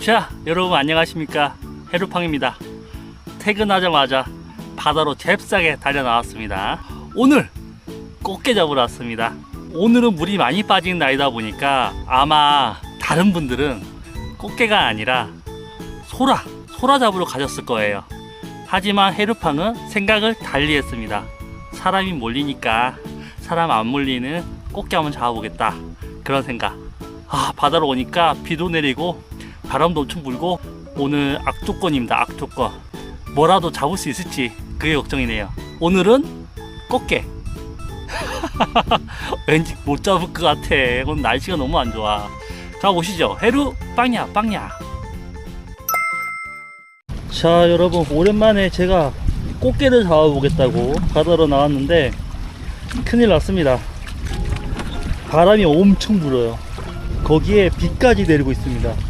자, 여러분 안녕하십니까? 해루팡입니다. 퇴근하자마자 바다로 잽싸게 달려 나왔습니다. 오늘 꽃게 잡으러 왔습니다. 오늘은 물이 많이 빠진 날이다 보니까 아마 다른 분들은 꽃게가 아니라 소라, 소라 잡으러 가셨을 거예요. 하지만 해루팡은 생각을 달리 했습니다. 사람이 몰리니까 사람 안 몰리는 꽃게 한번 잡아보겠다. 그런 생각. 아, 바다로 오니까 비도 내리고 바람도 엄청 불고 오늘 악조건입니다. 악조건. 뭐라도 잡을 수 있을지 그게 걱정이네요. 오늘은 꽃게. 왠지 못 잡을 것 같아. 오늘 날씨가 너무 안 좋아. 자 보시죠. 해루 빵야 빵야. 자 여러분 오랜만에 제가 꽃게를 잡아보겠다고 바다로 나왔는데 큰일 났습니다. 바람이 엄청 불어요. 거기에 비까지 내리고 있습니다.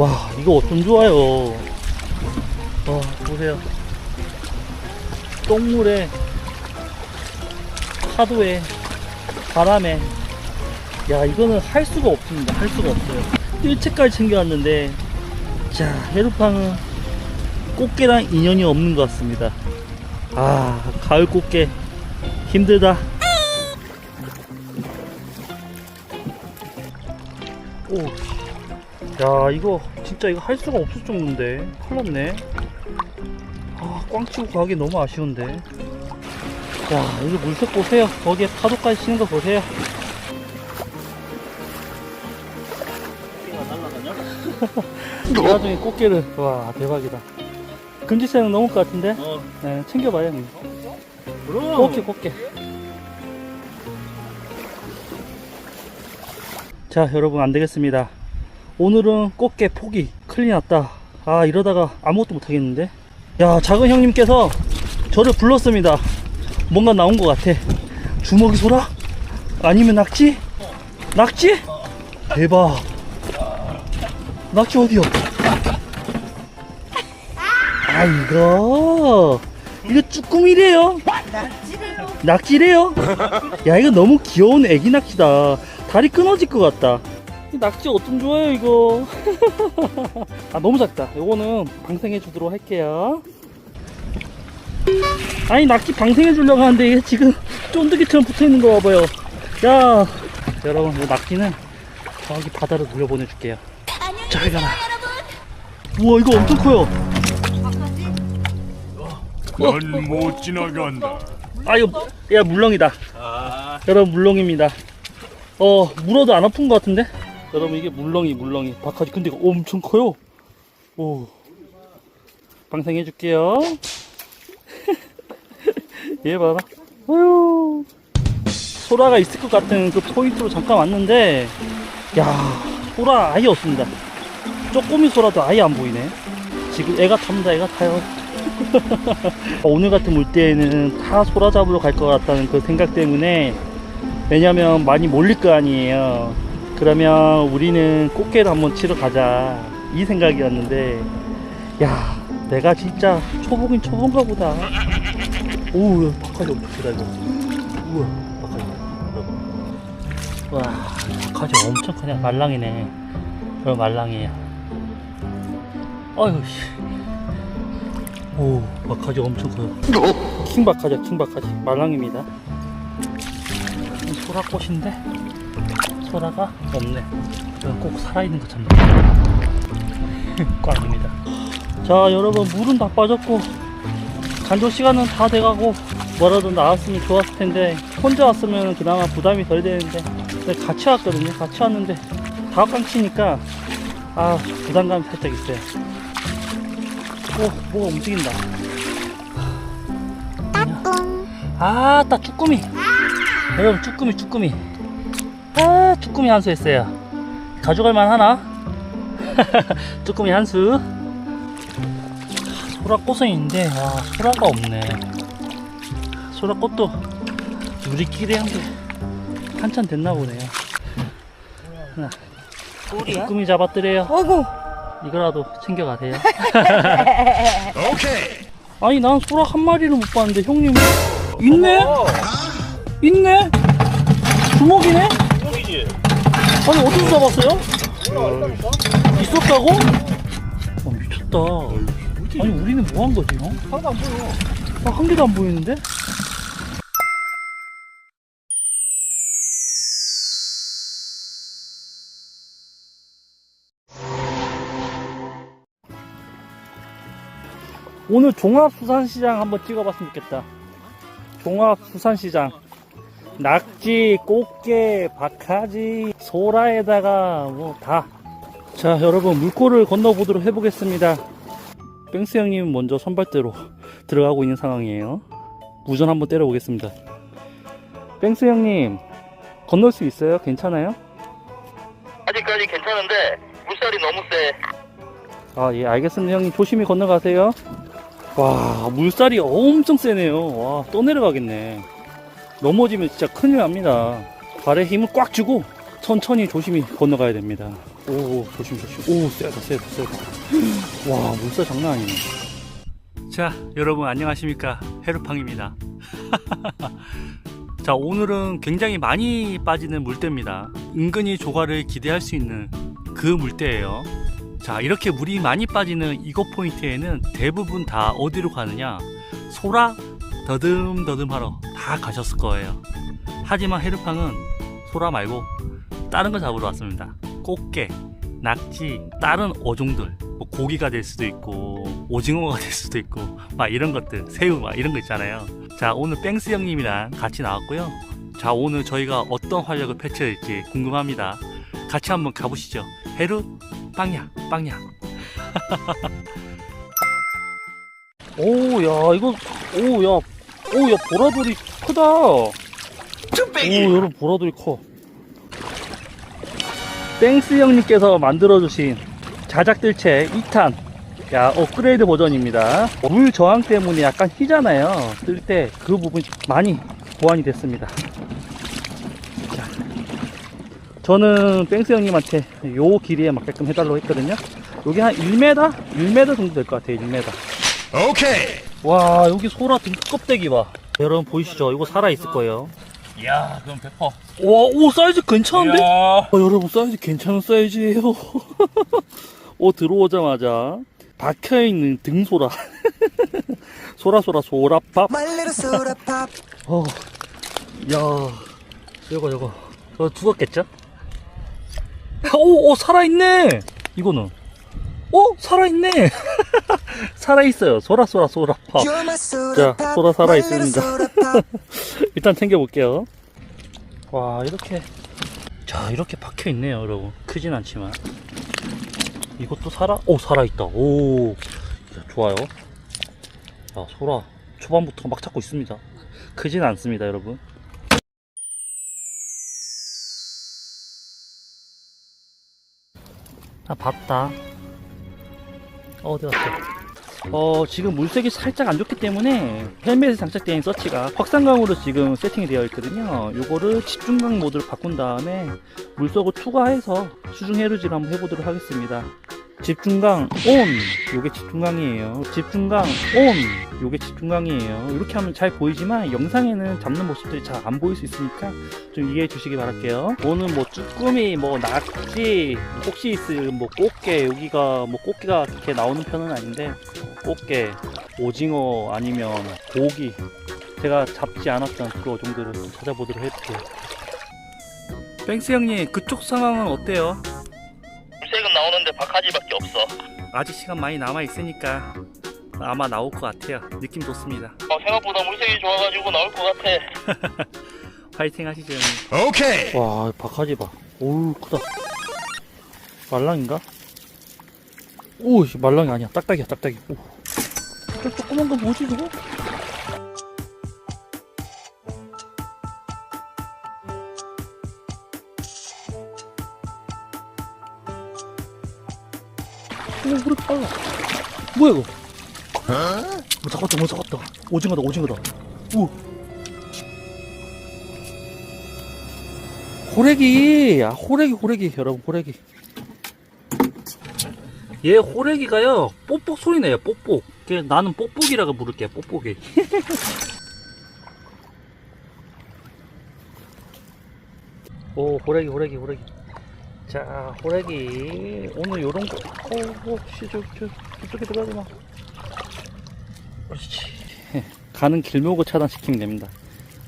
와 이거 어쩜 좋아요. 와 보세요. 똥물에 파도에 바람에 야 이거는 할 수가 없습니다. 할 수가 없어요. 일체까지 챙겨왔는데 자 해루팡은 꽃게랑 인연이 없는 것 같습니다. 아 가을 꽃게 힘들다. 오, 야 이거 진짜 이거 할 수가 없을 정도인데 큰일 났네. 아, 꽝 치고 가기 너무 아쉬운데. 야, 여기 물색 보세요. 거기에 파도까지 치는 거 보세요. 이 와중에 꽃게를, 와, 대박이다. 금지새는 넘을 것 같은데? 어, 네, 챙겨봐요, 형님. 그럼. 꽃게, 꽃게. 자, 여러분, 안 되겠습니다. 오늘은 꽃게 포기. 큰일 났다. 아, 이러다가 아무것도 못하겠는데? 야, 작은 형님께서 저를 불렀습니다. 뭔가 나온 것 같아. 주먹이 소라? 아니면 낙지? 낙지? 대박. 낙지 어디요? 아, 이거. 이거 쭈꾸미래요. 낙지래요? 야 이거 너무 귀여운 애기 낙지다 다리 끊어질 것 같다 이 낙지 어쩜 좋아요 이거? 아 너무 작다. 요거는 방생해 주도록 할게요. 아니 낙지 방생해 주려고 하는데 이게 지금 쫀득이처럼 붙어 있는 거 봐봐요. 야 여러분 이 낙지는 저기 바다로 돌려보내 줄게요. 잘 가라 우와 이거 엄청 커요. 넌 못 지나간다. 아 이거 야 물렁이다. 아, 여러분 물렁입니다. 어 물어도 안 아픈 것 같은데? 여러분 이게 물렁이 물렁이 박하지 근데 엄청 커요. 오 방생해 줄게요. 얘 봐라. 아유 소라가 있을 것 같은 그 포인트로 잠깐 왔는데 야 소라 아예 없습니다. 쪼꼬미 소라도 아예 안 보이네. 지금 애가 탑니다. 애가 타요. 오늘 같은 물때에는 다 소라 잡으러 갈 것 같다는 그 생각 때문에 왜냐면 많이 몰릴 거 아니에요 그러면 우리는 꽃게를 한번 치러 가자. 이 생각이었는데 야 내가 진짜 초보긴 초보인가 보다. 오우 박하지 엄청 크다 이거 우와 박하지 여러분 와 박하지 엄청 크냐 말랑이네. 그럼 말랑이에요. 어휴 씨. 오, 박하지 엄청 커요. 킹박하지, 킹박하지. 말랑입니다. 소라꽃인데, 소라가 없네. 이건 꼭 살아있는 것처럼. 꽝입니다. 자, 여러분, 물은 다 빠졌고, 간조 시간은 다 돼가고, 뭐라도 나왔으면 좋았을 텐데, 혼자 왔으면 그나마 부담이 덜 되는데, 같이 왔거든요. 같이 왔는데, 다 깡치니까, 아, 부담감이 살짝 있어요. 오, 뭐가 움직인다. 아, 따 쭈꾸미. 여러분, 쭈꾸미, 쭈꾸미. 아, 쭈꾸미 한수 했어요. 가져갈 만 하나? 쭈꾸미 한 수. 소라 꽃은 있는데, 아, 소라가 없네. 소라 꽃도 우리끼리 한 게 한참 됐나 보네요. 하나. 쭈꾸미 잡았더래요. 어구 이거라도 챙겨가세요. 오케이. 아니 난 소라 한 마리를 못 봤는데 형님 있네? 있네? 주먹이네? 아니 어디서 잡았어요? 있었다고? 어, 미쳤다. 아니, 우리는 뭐 한 거지, 형? 하나도 안 보여. 아, 한 개도 안 보이는데? 오늘 종합수산시장 한번 찍어봤으면 좋겠다. 종합수산시장. 낙지, 꽃게, 박하지, 소라에다가 뭐 다. 자, 여러분 물꼬를 건너 보도록 해보겠습니다. 뺑스 형님 먼저 선발대로 들어가고 있는 상황이에요. 무전 한번 때려보겠습니다. 뺑스 형님 건널 수 있어요? 괜찮아요? 아직까지 괜찮은데 물살이 너무 세. 아, 예, 알겠습니다. 형님 조심히 건너가세요. 와, 물살이 엄청 세네요. 와, 떠내려가겠네. 넘어지면 진짜 큰일 납니다. 발에 힘을 꽉 주고 천천히 조심히 건너가야 됩니다. 오, 조심, 조심. 오, 세다, 세다, 세다. 와, 물살 장난 아니네. 자, 여러분 안녕하십니까. 헤르팡입니다. 자, 오늘은 굉장히 많이 빠지는 물대입니다. 은근히 조과를 기대할 수 있는 그 물대예요. 자, 이렇게 물이 많이 빠지는 이곳 포인트에는 대부분 다 어디로 가느냐? 소라 더듬더듬 하러 다 가셨을 거예요. 하지만 헤르팡은 소라 말고 다른 거 잡으러 왔습니다. 꽃게, 낙지, 다른 어종들, 뭐 고기가 될 수도 있고 오징어가 될 수도 있고 막 이런 것들, 새우 막 이런 거 있잖아요. 자, 오늘 뺑스 형님이랑 같이 나왔고요. 자, 오늘 저희가 어떤 활약을 펼쳐질지 궁금합니다. 같이 한번 가보시죠. 헤르 빵야, 빵야. 오, 야, 이거, 오, 야, 오, 야, 보라돌이 크다. 오, 여러분, 보라돌이 커. 땡스 형님께서 만들어주신 자작들채 2탄. 야, 업그레이드 버전입니다. 물 저항 때문에 약간 희잖아요. 뜰 때 그 부분이 많이 보완이 됐습니다. 자, 저는 뺑스 형님한테 요 길이에 맞게끔 해달라고 했거든요. 여기 한 1m? 1m 정도 될 것 같아요, 1m. 오케이. 와 여기 소라 등 껍데기 봐 여러분 보이시죠 이거 살아있을 거예요 이야, 그럼 100%. 와 오 사이즈 괜찮은데? 이야. 어, 여러분 사이즈 괜찮은 사이즈예요 오 들어오자마자 박혀 있는 등소라 소라소라 pop. 어, 야 이거 이거 저 죽었겠죠? 오, 오 살아 있네 이거는 오 살아있네 살아있어요 You're my soda 자. 소라 살아 My little 있습니다. soda pop. 일단 챙겨볼게요. 와, 이렇게. 자, 이렇게 박혀 있네요, 여러분. 크진 않지만. 이것도 살아? 오, 살아있다. 오. 자, 좋아요. 자, 소라. 초반부터 막 찾고 있습니다. 크진 않습니다, 여러분. 아, 봤다. 어디 갔어? 어, 지금 물색이 살짝 안 좋기 때문에 헬멧에 있는 서치가 확산감으로 지금 세팅이 되어 있거든요. 요거를 집중강 모드로 바꾼 다음에 물속을 투과해서 수중 해루지를 한번 해보도록 하겠습니다. 집중강 온! 요게 집중강이에요. 집중강 온! 요게 집중강이에요. 이렇게 하면 잘 보이지만 영상에는 잡는 모습들이 잘 안 보일 수 있으니까 좀 이해해 주시기 바랄게요. 오늘 뭐 쭈꾸미, 뭐 낙지, 혹시 있을 뭐 꽃게, 여기가 뭐 꽃게가 이렇게 나오는 편은 아닌데 꽃게, 오징어 아니면 고기 제가 잡지 않았던 그좀 찾아보도록 해볼게요. 뱅스 형님 그쪽 상황은 어때요? 나오는데 박하지밖에 없어. 아직 시간 많이 남아 있으니까 아마 나올 것 같아요. 느낌 좋습니다. 어, 생각보다 물색이 좋아가지고 나올 것 같아. 파이팅 하시죠 형님. 오케이. 와 박하지 봐. 오우 크다. 말랑인가? 오 씨, 말랑이 아니야. 딱딱이야 딱딱이. 오. 저 조그만 거 뭐지 저거? 왜 이렇게 빨라? 뭐야, 이거? 뭐 잡았다, 뭐 잡았다. 오징어다, 오징어다. 오. 호래기! 아, 호래기, 호래기. 여러분, 호래기. 얘 호래기가요, 뽁뽁 소리 내요, 뽁뽁. 그래서 나는 뽁뽁이라고 부를게요, 뽁뽁이. 오, 호래기, 호래기, 호래기. 자, 호래기. 오늘 요런 거. 어, 어, 씨, 저, 저, 저쪽에 들어가야 되나? 그렇지. 가는 길목을 차단시키면 됩니다.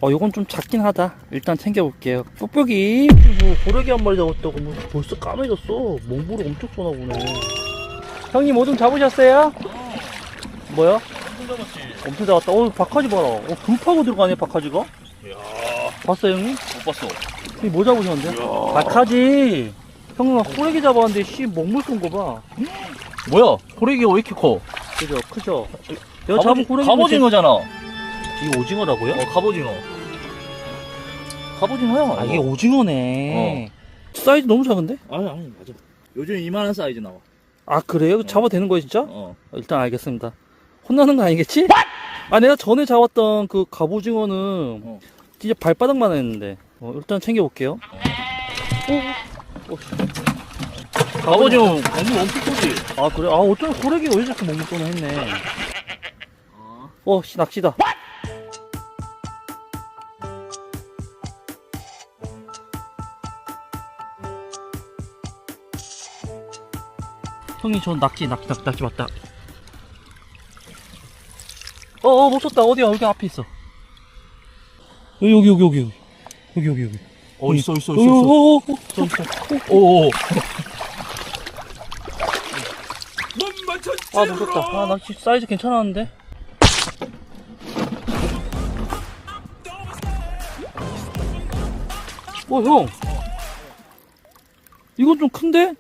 어, 요건 좀 작긴 하다. 일단 챙겨볼게요. 뽁뽁이. 뭐, 호래기 한 마리 잡았다고, 뭐, 벌써 까매졌어. 몽부를 엄청 쏘나 보네. 형님, 뭐 좀 잡으셨어요? 뭐야? 엄청 잡았지. 엄청 잡았다. 어, 박하지 봐라. 어, 불 파고 들어가네, 박하지가? 이야, 봤어요, 형님? 못 봤어. 형님 뭐 잡으셨는데? 박하지. 형은 호래기 잡았는데, 씨, 먹물 쏜거 봐. 뭐야? 호래기가 왜 이렇게 커? 그죠, 크죠? 내가 잡은 호래기. 갑오징어잖아. 어, 이게 오징어라고요? 갑오징어. 갑오징어야. 아, 이게 오징어네. 사이즈 너무 작은데? 아니, 아니, 맞아. 요즘 이만한 사이즈 나와. 아, 그래요? 잡아도 되는 거예요, 진짜? 어. 일단 알겠습니다. 혼나는 거 아니겠지? 아, 내가 전에 잡았던 그 갑오징어는 어. 진짜 발바닥만 했는데. 어, 일단 챙겨볼게요. 오, 오, 갑오징어 먹물 엄청 크지? 아, 그래? 아, 어쩜 호래기가 왜 이렇게 먹물 쏘나 했네. 어, 씨, 낚시다. 형님, 전 낚시, 낚시, 낚시, 낚시 맞다. 어, 어, 못 쳤다. 어디야? 여기 앞에 있어. 여기, 여기, 여기, 여기. 여기, 여기, 여기. 어, 있어, 있어, 어, 있어. 있어. 어, 어, 어, 저 있어. 오, 오. 아, 놓쳤다. 아, 낚시 사이즈 괜찮았는데? 어, 형. 이건 좀 큰데?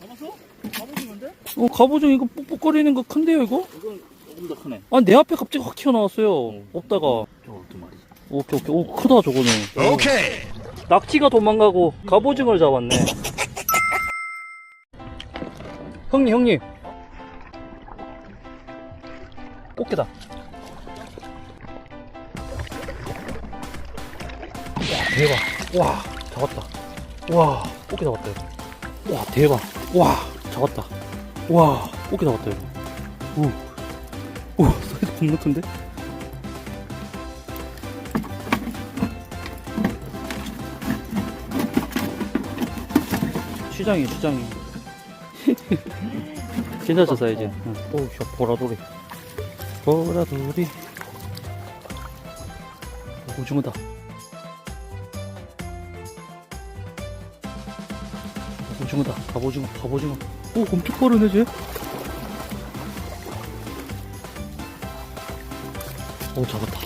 잡았어? 갑오징어인데? 어, 갑오징어 이거 뽁뽁거리는 거 큰데요, 이거? 이건 조금 더 크네. 아, 내 앞에 갑자기 확 튀어나왔어요. 없다가. 저두 마리. 오케이, 오케이. 오, 크다, 저거는. 오케이. 낙지가 도망가고 갑오징어를 잡았네. 형님, 형님. 꽃게다. 와, 대박. 와, 잡았다. 와, 꽃게 잡았다, 이거. 와, 대박. 와, 잡았다. 와, 꽃게 잡았다, 이거. 오, 오, 사이즈 큰데? 시장이 시장이 괜찮죠 사이즈 응. 오우 씨 보라돌이 보라돌이 오징어다 오징어다 갑오징어 갑오징어 오 엄청 빠르네 쟤 오, 잡았다.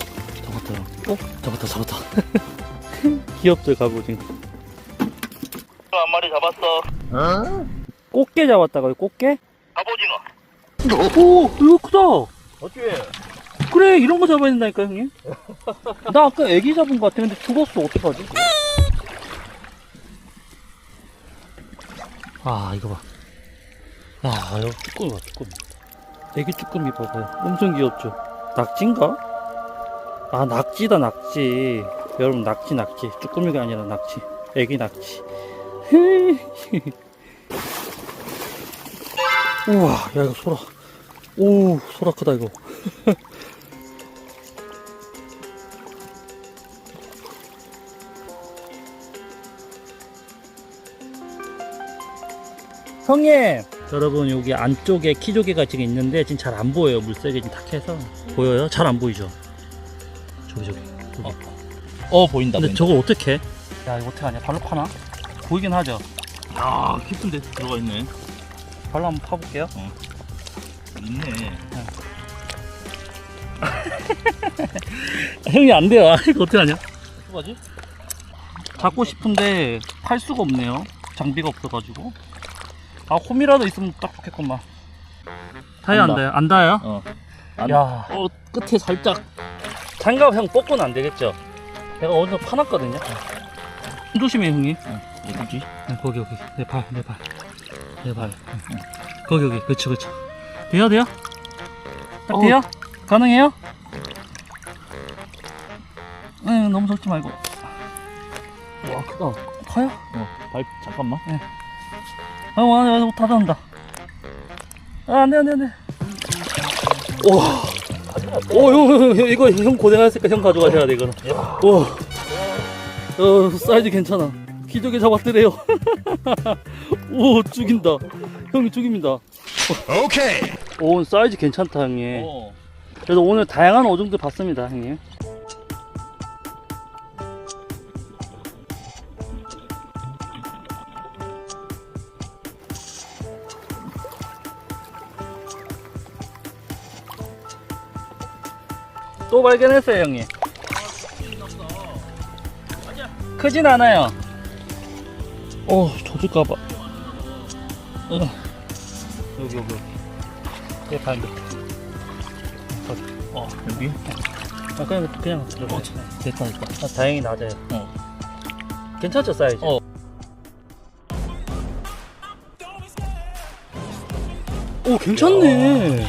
잡았다. 어? 잡았다, 잡았다. 귀엽죠, 갑오징어. 한 마리 잡았어. 꽃게 잡았다고요, 꽃게? 갑오징어. 오, 이거 크다. 어찌? 그래 이런 거 잡아야 된다니까 형님. 나 아까 애기 잡은 거 같아. 근데 죽었어. 어떡하지? 아 이거 봐 야 이거 쭈꾸미 봐 쭈꾸미 애기 쭈꾸미 봐봐요. 엄청 귀엽죠? 낙지인가? 아 낙지다 낙지. 여러분 낙지 낙지. 쭈꾸미가 아니라 낙지. 애기 낙지 우와 야 이거 소라 오 소라 크다 이거 형님! 여러분 여기 안쪽에 키조개가 지금 있는데 지금 잘 안 보여요 물색이 지금 탁해서 보여요? 잘 안 보이죠? 저기 저기 어, 어 보인다. 근데 보인다. 저걸 어떻게 야 이거 어떻게 하냐 발로 파나? 보이긴 하죠 야, 깊은 데 들어가 있네. 발로 한번 파볼게요 있네. 형이 안 돼요 아, 이거 어떻게 하냐 어떡하지? 잡고 싶은데 팔 수가 없네요 장비가 없어가지고 아 홈이라도 있으면 딱 좋겠구만 타요 안. 닿아요? 안 닿아요? 어. 안, 야 어, 끝에 살짝. 장갑 형 뽑고는 안 되겠죠? 내가 어디서 파놨거든요. 조심해 형님. 어디지? 네, 거기 여기 내 발, 내 발, 내 발. 응. 거기 여기 그쵸 그쵸. 돼요 돼요? 딱 어. 돼요? 가능해요? 응 너무 젖지 말고. 와 크다. 커요? 어, 발, 잠깐만. 아 와, 와, 다 닿는다. 아 안돼 안돼 안돼. 오. 오, 형, 형, 형, 이거 형 고생하셨으니까 형 가져가셔야 돼, 이거는. 와. 어, 사이즈 괜찮아. 기저귀 잡았더래요. 오 죽인다. 형이 죽입니다. 오케이. 오 사이즈 괜찮다 형님. 어. 그래서 오늘 다양한 어종들 봤습니다 형님. 또 발견했어요 형님. 크진 않아요 어 젖을까봐 어. 여기 여기 내 발밑 어, 여기? 아, 그냥 그냥 들어가. 어, 됐다, 됐다. 아, 다행히 낮아요. 어. 괜찮죠 사이즈? 어. 오 괜찮네.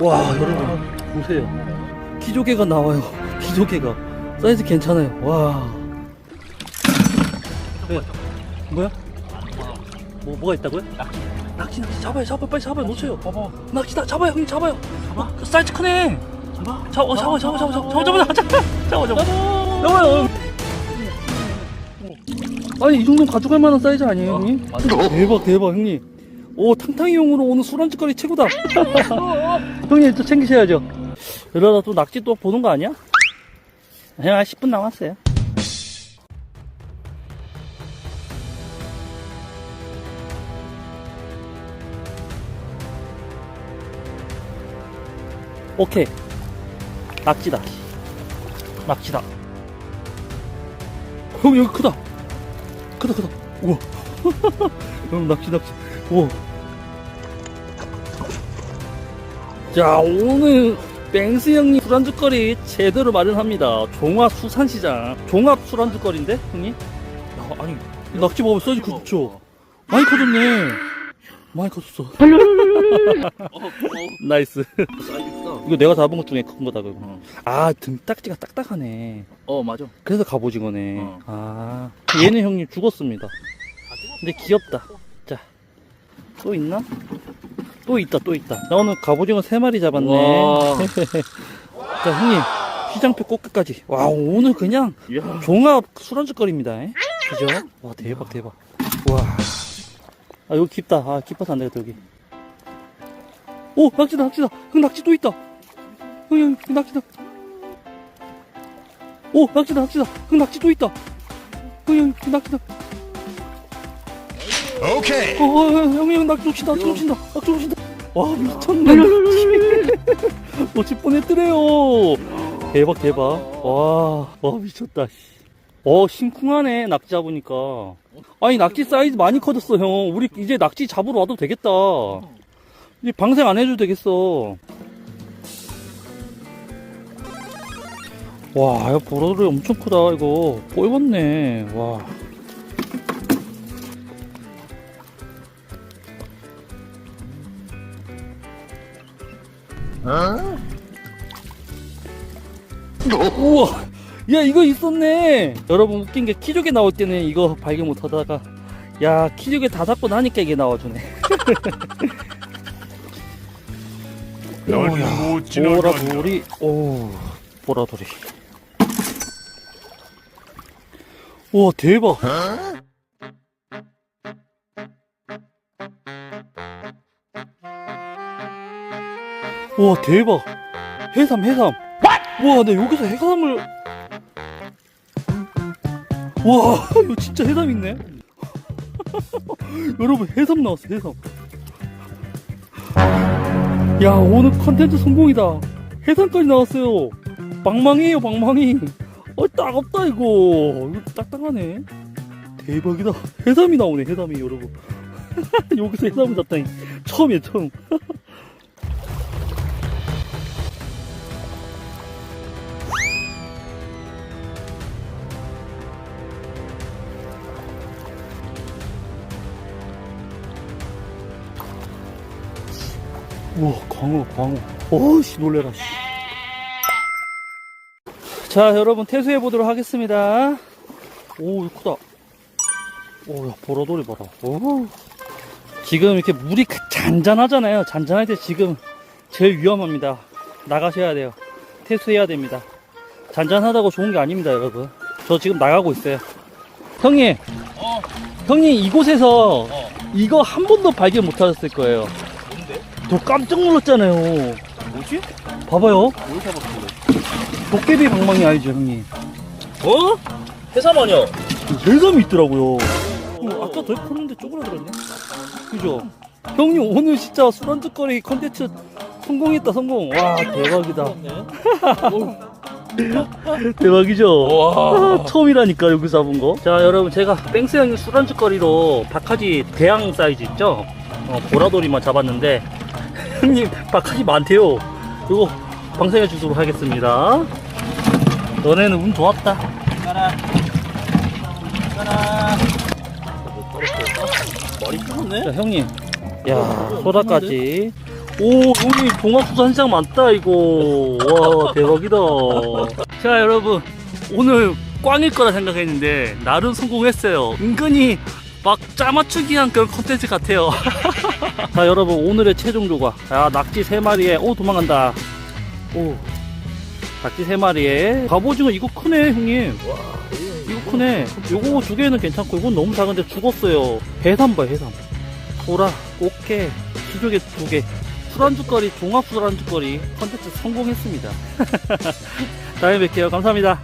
와 여러분 보세요. 기조개가 나와요. 기조개가 사이즈 괜찮아요. 와. 네. 뭐야? 뭐 뭐가 있다고요? 낚시. 낚시 낚시 잡아요 잡아 빨리 잡아요 놓쳐요. 봐봐. 낚시다 잡아요 형님 잡아요. 잡아. 그 사이즈 크네. 잡아. 잡아 어, 잡아 잡아 잡아 잡아 잡아 잡아 잡아 잡아 잡아 잡아요. 아니 이 정도면 가져갈 만한 사이즈 아니에요 형님? 대박 대박 형님 오 탕탕이용으로 오늘 술안주거리 최고다 형님 또 챙기셔야죠 이러다 또 낙지 또 보는 거 아니야? 형한 10분 남았어요 오케이. 낙지다. 낙지다. 형 여기 크다. 크다 크다. 우와. 형 낚시 낚시. 우와. 자 오늘 뱅스 형님 술안주거리 제대로 마련합니다. 종합 수산시장. 종합 술안주거리인데 형님? 야, 아니 낙지 먹으면 사이즈 그쵸 많이 커졌네. 많이 컸어. 나이스 이거 내가 잡은 것 중에 큰 거다 그거 어. 아 등딱지가 딱딱하네 어, 맞아. 그래서 갑오징어네. 어. 아, 얘는 형님 죽었습니다. 근데 귀엽다. 자, 또 있나? 또 있다, 또 있다. 나 오늘 갑오징어 세 마리 잡았네. 와. 자, 형님. 시장표 꽃게까지. 와, 오늘 그냥 야. 종합 술안주거리입니다. 에? 그죠? 와, 대박, 대박. 와. 아, 여기 깊다. 아, 깊어서 안 되겠다, 여기. 오, 낙지다, 낙지다. 형, 낙지 또 있다. 형, 형, 낙지다. 오, 낙지다, 낙지다. 형, 낙지 또 있다. 형, 형, 낙지다. 오케이. 어, 어, 형, 형, 형, 낙지 놓친다, 낙지 놓친다, 낙지 놓친다. 와, 미쳤네. 놓칠 뻔했더래요. 대박, 대박. 와, 와, 미쳤다. 씨. 어, 심쿵하네, 낙지 잡으니까. 아니, 낙지 사이즈 많이 커졌어, 형. 우리 이제 낙지 잡으러 와도 되겠다. 이제 방생 안 해줘도 되겠어. 와, 야, 보라돌이 엄청 크다, 이거. 꼴봤네, 와. 우와 야 이거 있었네 여러분 웃긴 게 키조개 나올 때는 이거 발견 못 하다가 야 키조개 다 잡고 나니까 이게 나와주네 넌못 지나간다. 보라돌이 오 보라돌이 우 와 대박. 우와 대박. 해삼 해삼. 우와 나 여기서 해삼을. 우와 이거 진짜 해삼 있네. 여러분 해삼 나왔어 해삼. 야 오늘 컨텐츠 성공이다. 해삼까지 나왔어요. 방망이에요 방망이 어 따갑다 이거. 이거 딱딱하네. 대박이다. 해삼이 나오네 해삼이 여러분. 여기서 해삼을 잡다니. 처음이에요 처음. 우와 광어 광어. 어씨 놀래라 씨. 자 여러분 퇴수해 보도록 하겠습니다 오 크다 오야 보라돌이 봐라 오 지금 이렇게 물이 그 잔잔하잖아요 잔잔할 때 지금 제일 위험합니다 나가셔야 돼요 퇴수해야 됩니다 잔잔하다고 좋은 게 아닙니다 여러분 저 지금 나가고 있어요 형님 어. 형님 이곳에서 어. 이거 한 번도 발견 못 하셨을 거예요. 뭔데? 저 깜짝 놀랐잖아요. 뭐지? 봐봐요. 뭘 잡았길래? 도깨비 방망이 알죠, 형님? 어? 해삼 아니야? 해삼이 있더라고요. 어, 아까 더 컸는데 쪼그라들었네. 그죠? 형님 오늘 진짜 술안주거리 컨텐츠 성공했다 성공. 와 대박이다. 대박이죠? 와. 처음이라니까 여기 잡은 거. 자 여러분 제가 뺑스 형님 술안주거리로 박하지 대양 사이즈 있죠? 어, 보라돌이만 잡았는데 형님 박하지 많대요. 이거 방생해 주도록 하겠습니다. 너네는 운 좋았다. 가라. 가라. 머리 끊었네? 자 형님. 야 소다까지. 오 형님 종합수산 시장 많다 이거. 와 대박이다. 자 여러분. 오늘 꽝일 거라 생각했는데 나름 성공했어요. 은근히 막 짜맞추기 한 그런 컨텐츠 같아요. 자 여러분. 오늘의 최종 조각. 야 낙지 3마리에 오 도망간다. 오 낙지 3마리에. 갑오징어 이거 크네 형님. 이거 크네. 요거 두 개는 괜찮고 이건 너무 작은데 죽었어요. 해삼 봐 해삼. 보라 꽃게 수조개 두개. 술안주거리 종합 술안주거리 컨텐츠 성공했습니다. 다음에 뵐게요. 감사합니다